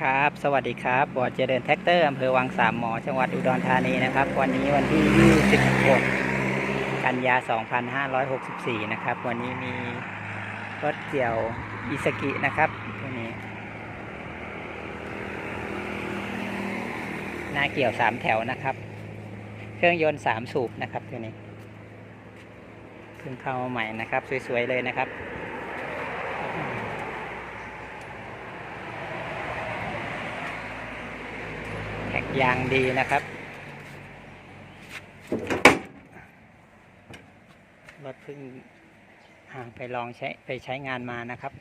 ครับ สวัสดีครับบอดเจริญแท็กเตอร์อำเภอวังสามหมอ จังหวัดอุดรธานีนะครับ วันนี้วันที่ 26 กันยา 2564 นะครับ วันนี้มีรถเกี่ยวอิสกินะครับตัวนี้ หน้าเกี่ยว 3 แถวนะครับ เครื่องยนต์ 3 สูบนะครับตัวนี้เพิ่งเข้ามาใหม่นะครับ สวยๆเลยนะครับ แท็ก ยางดีนะครับ รถเพิ่งอ่าไปลองใช้ไปใช้งานมานะครับ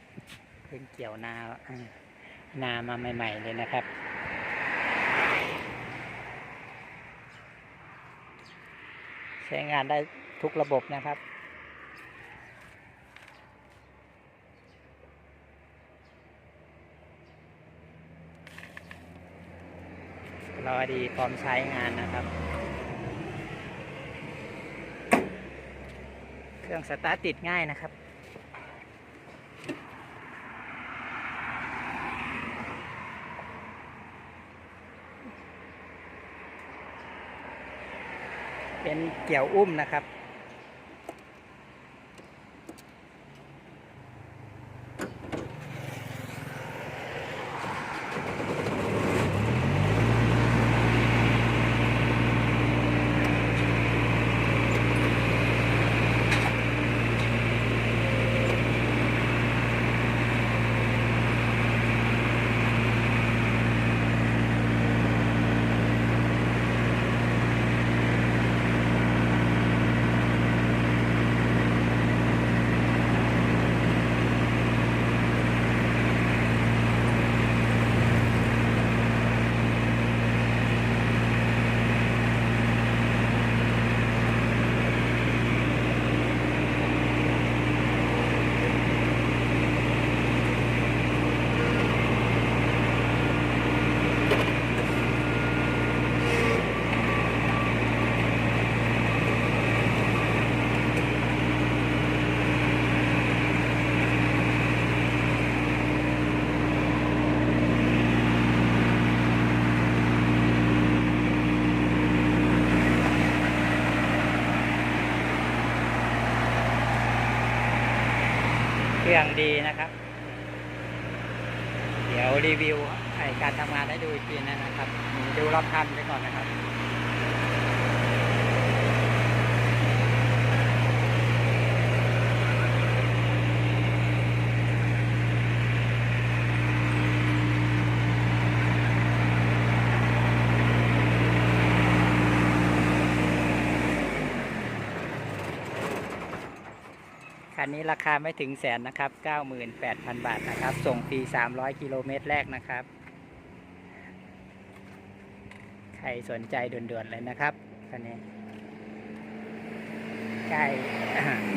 เพิ่งเกี่ยวนานามาใหม่ ๆ เลยนะครับ ใช้งานได้ทุกระบบนะครับ รอดีพร้อมใช้งานนะครับ เครื่องสตาร์ตติดง่ายนะครับเป็นเกี่ยวอุ้มนะครับ เครื่องดีนะครับ เดี๋ยวรีวิวการทำงานให้ดูอีกทีนะครับ ดูรอบคันไปก่อนนะครับ คันนี้ราคาไม่ถึงแสนนะครับ 98,000 บาทนะครับ ส่งฟรี 300 กิโลเมตรแรกนะครับ ใครสนใจด่วนๆเลยนะครับคันนี้ใกล้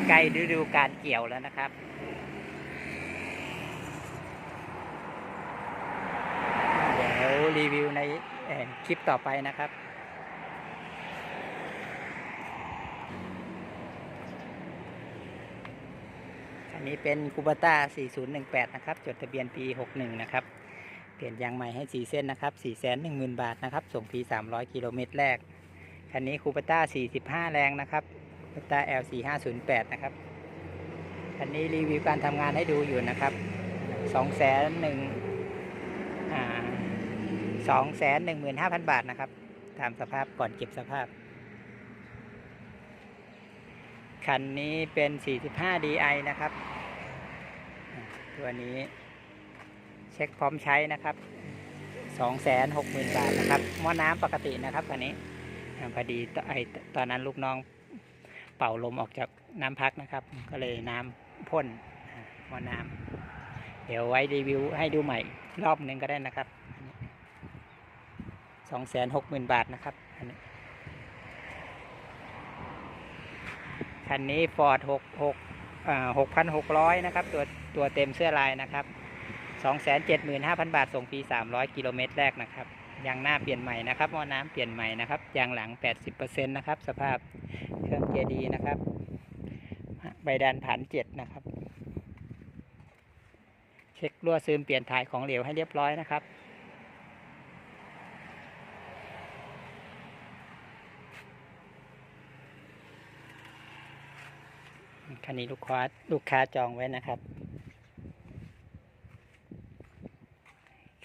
ใกล้ฤดูการเกี่ยวแล้วนะครับเดี๋ยวรีวิวในคลิปต่อไปนะครับ อันนี้เป็นคูบ a ต้า 4018 นะครับ จดทะเบียนปี 61 นะครับ เปลี่ยนยางใหม่ให้ 4 เส้นนะครับ 410,000 บาทนะครับ ส่งฟรี 300 กิโลเมตรแรก คันนี้คูบ a ต้า 45 แรงนะครับคูบ a ต้า L4508 นะครับ คันนี้รีวิวการทำงานให้ดูอยู่นะครับ2 1 0 0 0อ่า215,000 บาทนะครับ ตามสภาพก่อนเก็บสภาพ คันนี้เป็น 45 DI นะครับ ตัวนี้เช็คพร้อมใช้นะครับ 260,000 บาทนะครับหม้อน้ำปกตินะครับคันนี้พอดีตไอตอนนั้นลูกน้องเป่าลมออกจากน้ำพักนะครับ ก็เลยน้ำพ่นหม้อน้ำเดี๋ยวไว้รีวิวให้ดูใหม่รอบหนึ่งก็ได้นะครับสองแสนหกหมื่นบาทนะครับอันนี้ คันนี้ Ford 6 6อ่า6,600 นะครับ ตัวตัวเต็มเสื้อลายนะครับ 275,000 บาท ส่งฟรี300 กิโลเมตรแรกนะครับยางหน้าเปลี่ยนใหม่นะครับหม้อน้ำเปลี่ยนใหม่นะครับยางหลัง 80%นะครับ สภาพเครื่องเกียร์ดีนะครับ ใบดันผ่านเจ็ดนะครับ เช็ครั่วซึมเปลี่ยนถ่ายของเหลวให้เรียบร้อยนะครับ คันนี้ลูกค้าลูกค้าจองไว้นะครับ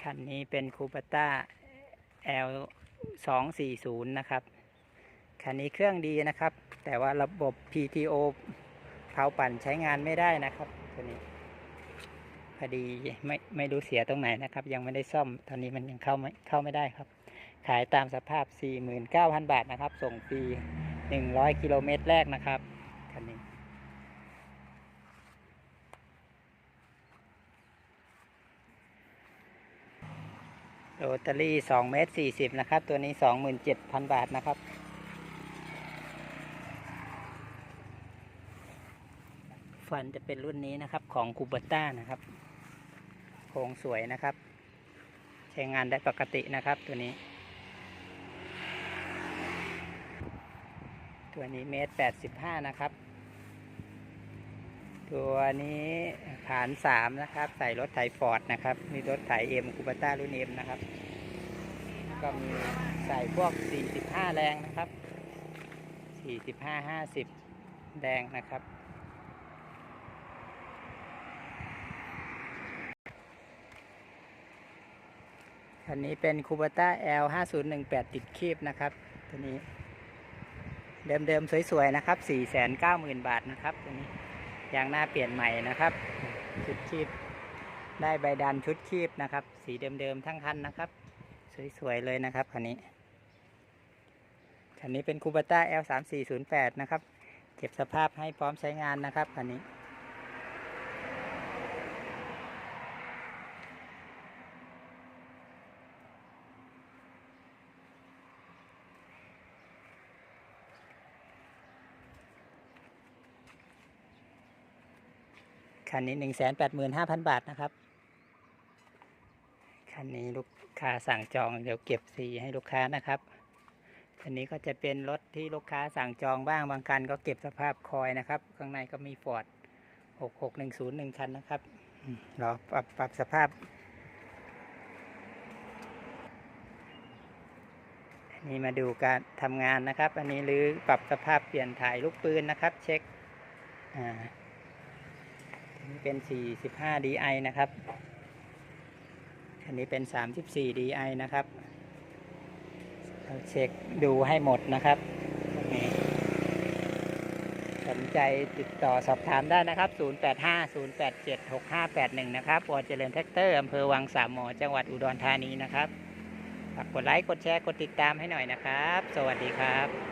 คันนี้เป็นคูปต้า L 2 4 0นะครับ คันนี้เครื่องดีนะครับ แต่ว่าระบบ PTO เผาปั่นใช้งานไม่ได้นะครับตัวนี้พอดีไม่ไม่รู้เสียตรงไหนนะครับ ยังไม่ได้ซ่อม ตอนนี้มันยังเข้าไม่เข้าไม่ได้ครับ ขายตามสภาพ 49,000 บาทนะครับ ส่งฟรี100 กิโลเมตรแรกนะครับ คันนี้ โรตารี่2เมตร40นะครับ ตัวนี้27,000บาทนะครับ ฟันจะเป็นรุ่นนี้นะครับของคูเบต้านะครับ โครงสวยนะครับ ใช้งานได้ปกตินะครับตัวนี้ ตัวนี้เมตร85นะครับ ตัวนี้ฐาน3นะครับ ใส่รถไถฟอร์ดนะครับ มีรถไถเอ็มคูเบต้ารุ่นเอ็มนะครับ ก็มีใส่พวก 45 แรงนะครับ 45 50แรงนะครับคันนี้เป็นคูเบต้า L 5018 ติดคีบนะครับ ตัวนี้ เดิมๆ สวยๆ นะครับ 490,000 บาทนะครับตัวนี้ยางหน้าเปลี่ยนใหม่นะครับ ชุดคีบได้ใบดันชุดคีบนะครับ สีเดิมๆ ทั้งคันนะครับ สวยๆเลยนะครับคันนี้คันนี้เป็นคูเบต้า L 3408นะครับ เก็บสภาพให้พร้อมใช้งานนะครับคันนี้ คันนี้หนึ่งแสนแปดหมื่นห้าพันบาทนะครับ นนี้ลูกค้าสั่งจองเดี๋ยวเก็บสีให้ลูกค้านะครับคันนี้ก็จะเป็นรถที่ลูกค้าสั่งจองบ้างบางคันก็เก็บสภาพคอยนะครับ ข้างในก็มีฟอร์ดหกหกหนึ่งศูนย์หนึ่งคันนะครับรอปรับปรับสภาพ อันนี้มาดูการทำงานนะครับ อันนี้รือปรับสภาพเปลี่ยนถ่ายลูกปืนนะครับ เช็ค อ่าอันนี้เป็น 45 DI นะครับ อันนี้เป็น 34 DI นะครับเราเช็คดูให้หมดนะครับ สนใจติดต่อสอบถามได้นะครับ 085 087 6581 นะครับวอเจริญแท็กเตอร์อำเภอวังสามหมอ จังหวัดอุดรธานีนะครับฝากกดไลค์ กดแชร์ กดติดตามให้หน่อยนะครับ สวัสดีครับ